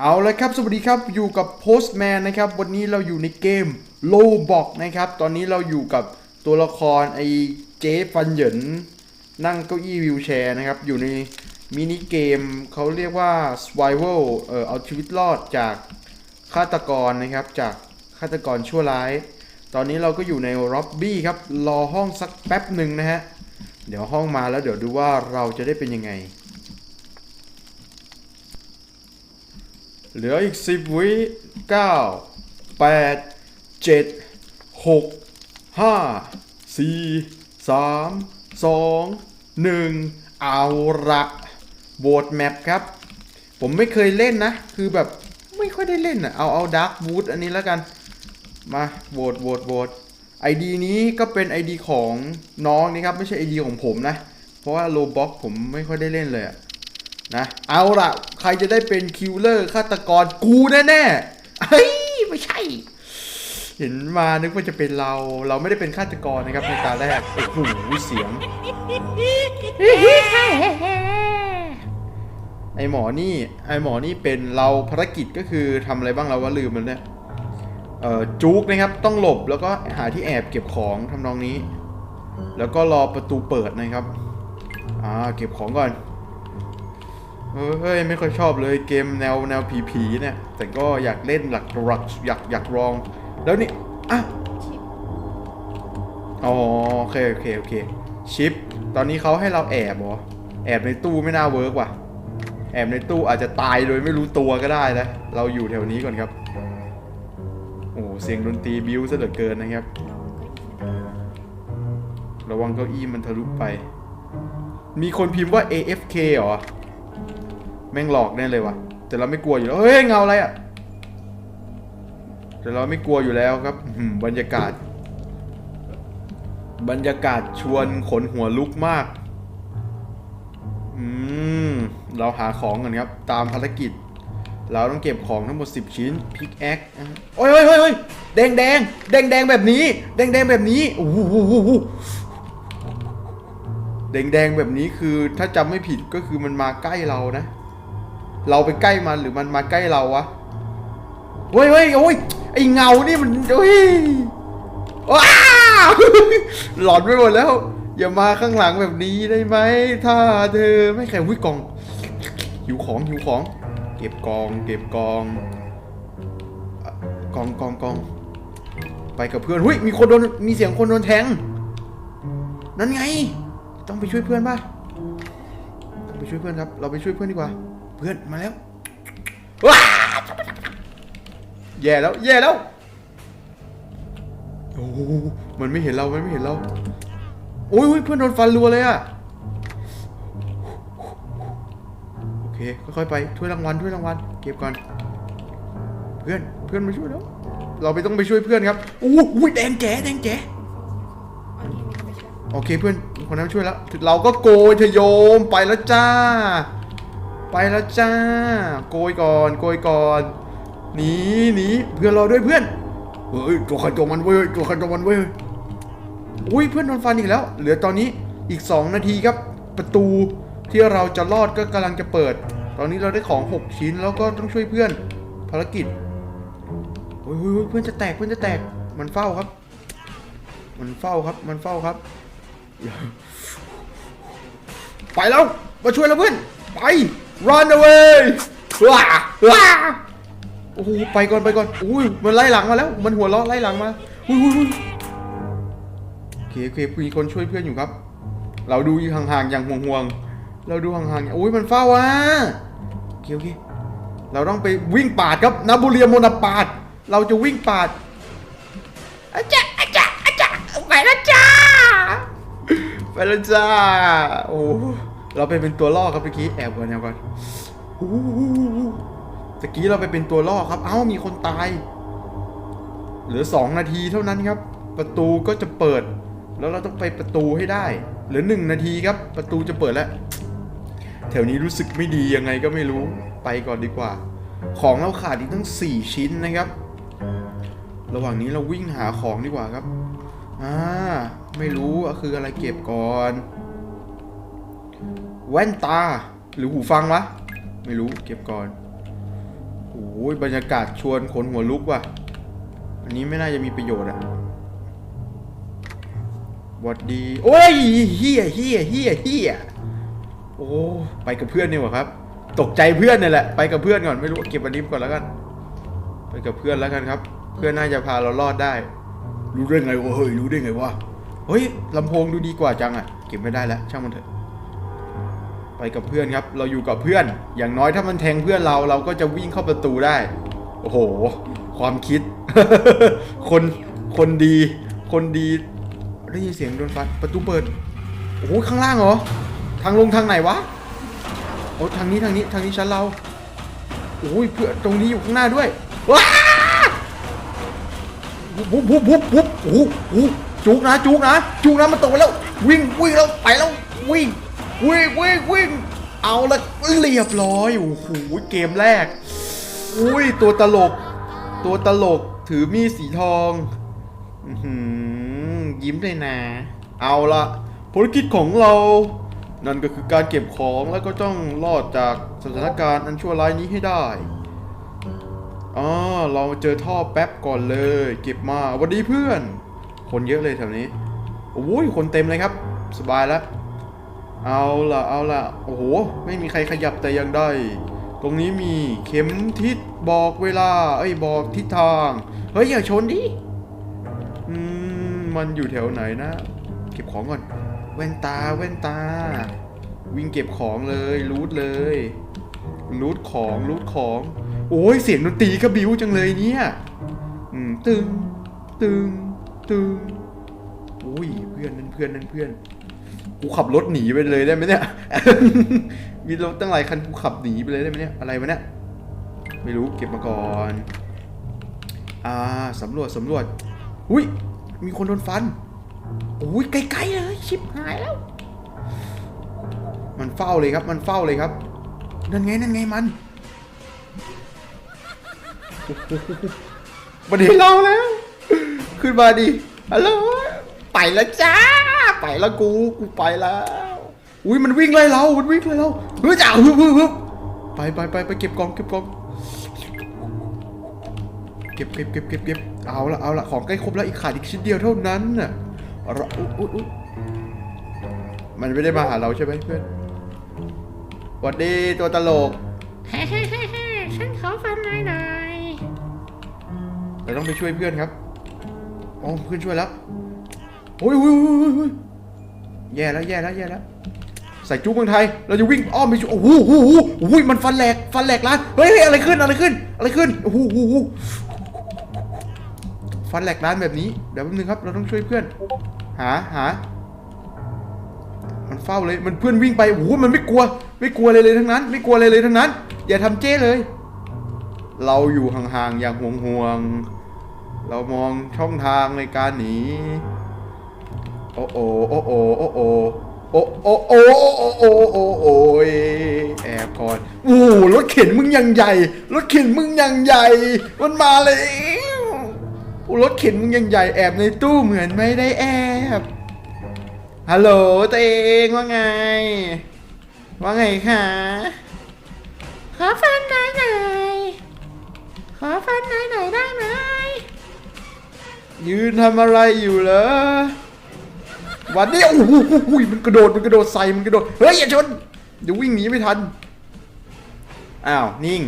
เอาละครับ สวัสดีครับอยู่กับ Postman นะครับ วันนี้เราอยู่ในเกมโลบอกนะครับ ตอนนี้เราอยู่กับตัวละครไอ้เจ๊ฟันเหยินนั่งเก้าอี้วิวแชร์นะครับ อยู่ในมินิเกมเขาเรียกว่า Survival เออเอาชีวิตรอดจากฆาตกรนะครับ จากฆาตกรชั่วร้าย ตอนนี้เราก็อยู่ในร็อบบี้ครับ รอห้องสักแป๊บหนึ่งนะฮะ เดี๋ยวห้องมาแล้วเดี๋ยวดูว่าเราจะได้เป็นยังไง เหลืออีกสิบวิเก้าแปดเจ็ดหกห้าสี่สามสองหนึ่งเอาละโบดแมปครับ ผมไม่เคยเล่นนะ คือแบบไม่ค่อยได้เล่นอะ เอาเอาดาร์กวูดอันนี้แล้วกัน มาโหวตโหวตโหวตไอดีนี้ก็เป็น ID ของน้องนี่ครับ ไม่ใช่ ID ของผมนะ เพราะว่าโลบ็อกผมไม่ค่อยได้เล่นเลยอะ นะ เอาละใครจะได้เป็นคิวเลอร์ฆาตกรกูแน่ๆเฮ้ย ไม่ใช่ เห็นมานึกว่าจะเป็นเรา เราไม่ได้เป็นฆาตกรนะครับในตาแรก โอ้โหเสียง ไอหมอนี่ ไอหมอนี่เป็นเราภารกิจก็คือทำอะไรบ้างเราว่าลืมมันเนี่ยเอ่อจุกนะครับ ต้องหลบแล้วก็หาที่แอบเก็บของทำนองนี้ แล้วก็รอประตูเปิดนะครับ อ่า เก็บของก่อน เออเฮ้ยไม่ค่อยชอบเลยเกมแนวแนวผีผีๆเนี่ย แต่ก็อยากเล่นหลักหลักอยากอยากลอง แล้วนี่อะอ๋อโอเคโอเคโอเคชิป ตอนนี้เขาให้เราแอบเหรอแอบในตู้ไม่น่าเวิร์กว่ะ แอบในตู้อาจจะตายโดยไม่รู้ตัวก็ได้นะ เราอยู่แถวนี้ก่อนครับ โอ้โหเสียงดนตรีบิวซะเหลือเกินนะครับ ระวังเก้าอี้มันทะลุไป มีคนพิมพ์ว่า AFK เหรอ แม่งหลอกแน่เลยว่ะแต่เราไม่กลัวอยู่แล้วเฮ้ยเงาอะไรอะแต่เราไม่กลัวอยู่แล้วครับบรรยากาศ บรรยากาศชวนขนหัวลุกมากอืมเราหาของกันครับ ตามภารกิจ เราต้องเก็บของทั้งหมด 10 ชิ้นพิกแอคโอ้ยโอ้ยโอ้ยอ้ยแดงแดงแดงแดงแบบนี้ แดงแดงแบบนี้โอ้โหแดงแดงแบบนี้คือถ้าจำไม่ผิดก็คือมันมาใกล้เรานะ เราไปใกล้มันหรือมันมาใกล้เราวะเฮ้ยเฮ้ยโอ้ยไอเงานี่มันโอ้ยว้าหลอนไปหมดแล้ว อย่ามาข้างหลังแบบนี้ได้ไหมถ้าเธอไม่แข็งวิกล่อง หิวของหิวของ เก็บกอง เก็บกอง กองกองกองไปกับเพื่อนหุ้ยมีคนโดนมีเสียงคนโดนแทง นั่นไง ต้องไปช่วยเพื่อนป่ะต้องไปช่วยเพื่อนครับ เราไปช่วยเพื่อนดีกว่า เพื่อนมาแล้วว้าแย่แล้ว แย่แล้ว โอ้มันไม่เห็นเรา มันไม่เห็นเราโอ้ยโอ้ยเพื่อนโดนฟันรัวเลยอะโอเค ค่อยๆไป ถ้วยรางวัล ถ้วยรางวัล เก็บก่อน เพื่อน เพื่อนมาช่วยแล้ว เราไปต้องไปช่วยเพื่อนครับอู้ยแดงแจ๋แดงแจ๋โอเคเพื่อนคนนั้นช่วยแล้ว เราก็โกยเธอโยมไปแล้วจ้า ไปแล้วจ้า โกยก่อน โกยก่อนหนีหนีเพื่อนเราด้วยเพื่อนเฮ้ยตัวใครตัวมันเว้ยตัวใครตัวมันเว้ยอุ้ยเพื่อนโดนฟันอีกแล้ว เหลือตอนนี้อีก 2 นาทีครับ ประตูที่เราจะรอดก็กำลังจะเปิด ตอนนี้เราได้ของ 6 ชิ้นแล้วก็ต้องช่วยเพื่อน ภารกิจโอ้ยเฮ้ยเฮ้ยเพื่อนจะแตกเพื่อนจะแตกมันเฝ้าครับ มันเฝ้าครับมันเฝ้าครับ ไปแล้วมาช่วยเราเพื่อนไป run away ว้าว้าโอ้โหไปก่อนไปก่อนอุ้ยมันไล่หลังมาแล้ว มันหัวเราะไล่หลังมาอุ้ยอุ้ยอุ้ยโอเคโอเคมีคนช่วยเพื่อนอยู่ครับ เราดูอยู่ห่างๆอย่างห่วงๆเราดูห่างๆอย่างอุ้ยมันเฝ้าอะโอเคโอเคเราต้องไปวิ่งปาดครับนาบุเรียโมนาปาด เราจะวิ่งปาดอาจารย์อาจารย์อาจารย์ไปแล้วจ้าไปแล้วจ้าโอ้ เราไปเป็นตัวล่อครับเมื่อกี้แอบก่อนแอบก่อนตะกี้เราไปเป็นตัวล่อครับ เอ้ามีคนตาย เหลือสองนาทีเท่านั้นครับ ประตูก็จะเปิด แล้วเราต้องไปประตูให้ได้ เหลือหนึ่งนาทีครับ ประตูจะเปิดแล้วแถวนี้รู้สึกไม่ดียังไงก็ไม่รู้ไปก่อนดีกว่า ของเราขาดอีกตั้ง 4 ชิ้นนะครับ ระหว่างนี้เราวิ่งหาของดีกว่าครับอ่าไม่รู้คืออะไรเก็บก่อน แว่นตาหรือหูฟังวะ ไม่รู้เก็บก่อนโอ้อ้ยบรรยากาศชวนขนหัวลุกว่ะ อันนี้ไม่น่าจะมีประโยชน์อะหวัดดี โอ้ยเฮียเฮียเฮียเฮียโอ้ไปกับเพื่อนนี่หว่าครับ ตกใจเพื่อนนี่แหละ ไปกับเพื่อนก่อนไม่รู้เก็บอันนี้ก่อนแล้วกัน ไปกับเพื่อนแล้วกันครับ เพื่อนน่าจะพาเรารอดได้ รู้ได้ไงวะเฮ้ยรู้ได้ไงวะเฮ้ยลำโพงดูดีกว่าจังอะเก็บไม่ได้แล้วช่างมันเถอะ ไปกับเพื่อนครับ เราอยู่กับเพื่อน อย่างน้อยถ้ามันแทงเพื่อนเราเราก็จะวิ่งเข้าประตูได้ โอ้โห ความคิด คนคนดี คนดีได้ยินเสียงโดนฟันประตูเปิด โอ้โหข้างล่างเหรอ ทางลงทางไหนวะโอ้ทางนี้ทางนี้ทางนี้ชั้นเราโอ้ยเพื่อนตรงนี้อยู่ข้างหน้าด้วยว้าวุบวุบวุบวุบโอ้โหจุกนะจุกนะจุกนะมันตกไปแล้ว วิ่งวิ่งแล้วไปแล้ววิ่ง วิ่งวิ่งวิ่งเอาละเรียบร้อยโอ้โหเกมแรก อุ้ยตัวตลก ตัวตลกถือมีดสีทองอือยิ้มเลยนะ เอาละภารกิจของเรา นั่นก็คือการเก็บของแล้วก็ต้องรอดจากสถานการณ์อันชั่วร้ายนี้ให้ได้อ๋อเราเจอท่อแป๊บก่อนเลย เก็บมาหวันดีเพื่อน คนเยอะเลยแถวนี้โอ้ยคนเต็มเลยครับ สบายแล้ว เอาละเอาละโอ้โห ไม่มีใครขยับแต่ยังได้ ตรงนี้มีเข็มทิศบอกเวลา เอ้ยบอกทิศทาง เฮ้ย อย่าชนดิอืมมันอยู่แถวไหนนะ เก็บของก่อน แว่นตาแว่นตา วิ่งเก็บของเลยรูทเลยรูทของรูทของ โอ้ยเสียงดนตรีก็บิ้วจังเลยเนี่ยอืมตึงตึงตึงโอ้ยเพื่อนนั่นเพื่อนนั่นเพื่อน กูขับรถหนีไปเลยได้ไหมเนี่ย มีรถตั้งหลายคันกูขับหนีไปเลยได้ไหมเนี่ย อะไรวะเนี่ย ไม่รู้เก็บมาก่อน อ่าสำรวจสำรวจ อุ้ย มีคนโดนฟันโอ้ยไกลๆเลยชิบหายแล้ว มันเฝ้าเลยครับ มันเฝ้าเลยครับ นั่นไงนั่นไงมัน มันเห็นเราแล้ว ขึ้นมาดิฮัลโหลไปแล้วจ้า ไปแล้วกูกูไปแล้ว อุ้ยมันวิ่งไล่เรา มันวิ่งไล่เราเฮ้ยจ้าฮึบฮึบฮึบไปไปไปไปเก็บกองเก็บกองเก็บเก็บเก็บเก็บเก็บเอาละเอาละของใกล้ครบแล้วอีกขาดอีกชิ้นเดียวเท่านั้นน่ะเราอุ๊ยอุ๊ยอุ๊มันไม่ได้มาหาเราใช่ไหมเพื่อนหวัดดีตัวตลกเฮ้เฮ้เฮ้เฮ้ฉันขอฟันหน่อยหน่อยเราต้องไปช่วยเพื่อนครับอ๋อเพื่อนช่วยแล้วโอ้ยโอ้ยโอ้ยโอ้ยโอ้ย แย่แล้วแย่แล้วแย่แล้ว ใส่จุ๊กเมืองไทย เราจะวิ่งอ้อมไปช่วยโอ้โหโอ้โหโอ้โหมันฟันแหลกฟันแหลกร้านเฮ้ยอะไรขึ้นอะไรขึ้น อะไรขึ้นโอ้โหโอ้โหฟันแหลกร้านแบบนี้เดี๋ยวแป๊บนึงครับ เราต้องช่วยเพื่อน หาหา มันเฝ้าเลยมันเพื่อนวิ่งไปโอ้โหมันไม่กลัว ไม่กลัวเลยเลยทั้งนั้น ไม่กลัวเลยเลยทั้งนั้น อย่าทำเจ้เลย เราอยู่ห่างๆอย่างห่วงๆเรามองช่องทางในการหนี โอ้โอโอ้โอโอ้โอโอ้โอโอ้โอโอ้โอโอ้โอยแอบก่อนโอ้รถเข็นมึงยังใหญ่ รถเข็นมึงยังใหญ่ มันมาเลยโอ้รถเข็นมึงยังใหญ่แอบในตู้เหมือนไม่ได้แอบฮัลโหลตัวเองว่าไง ว่าไงคะขอฟันหน่อยหน่อยขอฟันหน่อยหน่อยได้ไหมยืนทำอะไรอยู่เหรอ วันนี้โอ้โหโอ้โหมันกระโดดมันกระโดดใส่มันกระโดดเฮ้ยอย่าชนเดี๋ยววิ่งหนีไม่ทันอ้าวนิ่ง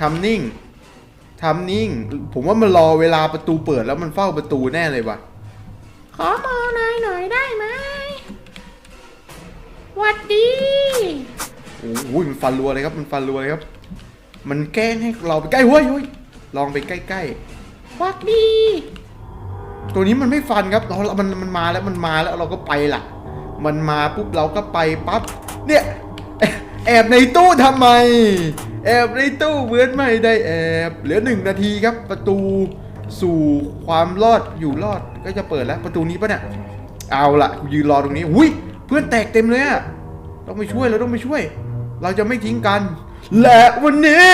ทำนิ่งทำนิ่ง ผมว่ามันรอเวลาประตูเปิดแล้วมันเฝ้าประตูแน่เลยว่ะขอมองหน่อยหน่อยได้ไหมหวัดดีโอ้โหมันฟันรัวเลยครับมันฟันรัวเลยครับ มันแกล้งให้เราไปใกล้เฮ้ยเฮ้ยลองไปใกล้หวัดดีๆ ตัวนี้มันไม่ฟันครับเรามันมันมาแล้วมันมาแล้วเราก็ไปล่ะ มันมาปุ๊บเราก็ไปปั๊บเนี่ยแอบในตู้ทำไม แอบในตู้เหมือนไม่ได้แอบเหลือหนึ่งนาทีครับ ประตูสู่ความรอดอยู่รอดก็จะเปิดแล้วประตูนี้ปะเนี่ยเอาละยืนรอตรงนี้อุ้ยเพื่อนแตกเต็มเลยอะต้องไปช่วยเราต้องไปช่วย เราจะไม่ทิ้งกัน และวันนี้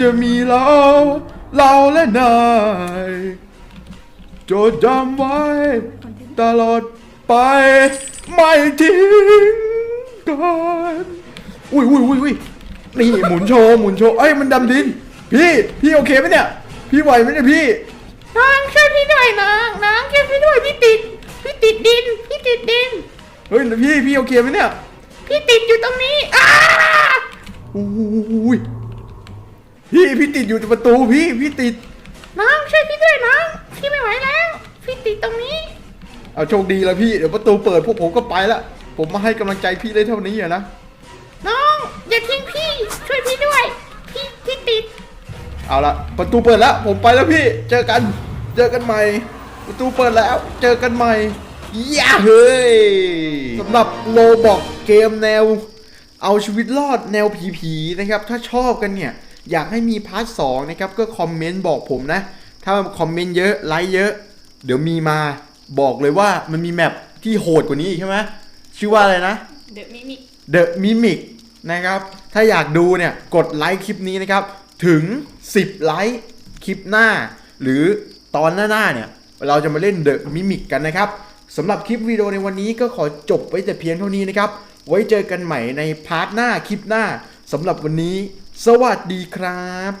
จะมีเรา เราและนาย จดจำไว้ ตลอดไป ไม่ทิ้งกันอุ้ยอุ้ยอุ้ยอุ้ยนี่หมุนโชว์หมุนโชว์เอ้ยมันดำดิน พี่พี่โอเคไหมเนี่ย พี่ไหวไหมเนี่ยพี่น้องช่วยพี่ด้วยน้องน้องช่วยพี่ด้วยพี่ติดพี่ติดดินพี่ติดดิน เฮ้ยพี่พี่โอเคไหมเนี่ย พี่ติดอยู่ตรงนี้อ้าโอ้ยพี่พี่ติดอยู่ที่ประตูพี่พี่ติดน้องช่วยพี่ด้วยน้องพี่ไม่ไหวแล้ว พี่ติดตรงนี้ เอาโชคดีแล้วพี่เดี๋ยวประตูเปิดพวกผมก็ไปละผมมาให้กำลังใจพี่ได้เท่านี้อะนะน้อง อย่าทิ้งพี่ ช่วยพี่ด้วย พี่พี่ติด เอาละประตูเปิดแล้วผมไปแล้วพี่ เจอกันเจอกันใหม่ ประตูเปิดแล้ว เจอกันใหม่ย่าเฮ้ยสำหรับโลบอกเกมแนว เอาชีวิตรอดแนวผีๆนะครับ ถ้าชอบกันเนี่ย อยากให้มีพาร์ทสองนะครับ ก็คอมเมนต์บอกผมนะ ถ้าคอมเมนต์เยอะ ไลค์เยอะ เดี๋ยวมีมาบอกเลยว่ามันมีแมปที่โหดกว่านี้อีกใช่ไหมชื่อว่าอะไรนะเดี๋ยวมิมิ The Mimic นะครับ ถ้าอยากดูเนี่ยกดไลค์คลิปนี้นะครับ ถึง 10 ไลค์คลิปหน้า หรือตอนหน้าๆเนี่ย เราจะมาเล่น The Mimic กันนะครับสำหรับคลิปวิดีโอในวันนี้ก็ขอจบไว้แต่เพียงเท่านี้นะครับ ไว้เจอกันใหม่ในพาร์ทหน้าคลิปหน้าสำหรับวันนี้ สวัสดีครับ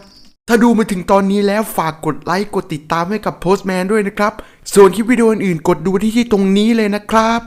ถ้าดูมาถึงตอนนี้แล้วฝากกดไลค์กดติดตามให้กับโพสต์แมนด้วยนะครับ ส่วนคลิปวิดีโออื่นๆกดดูที่ที่ตรงนี้เลยนะครับ